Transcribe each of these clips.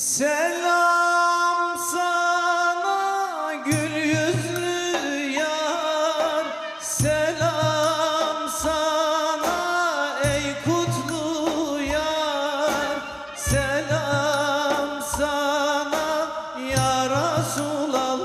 Selam sana gül yüzlü yar. Selam sana ey kutlu yar. Selam sana ya Resulallah.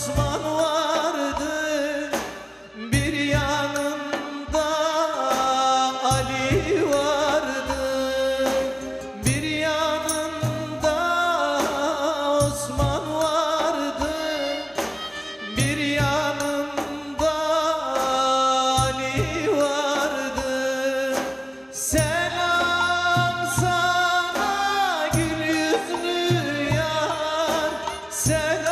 Osman vardı bir yanında Ali vardı bir yanında Osman vardı bir yanında Ali vardı. Selam sana gül yüzlü yar Selam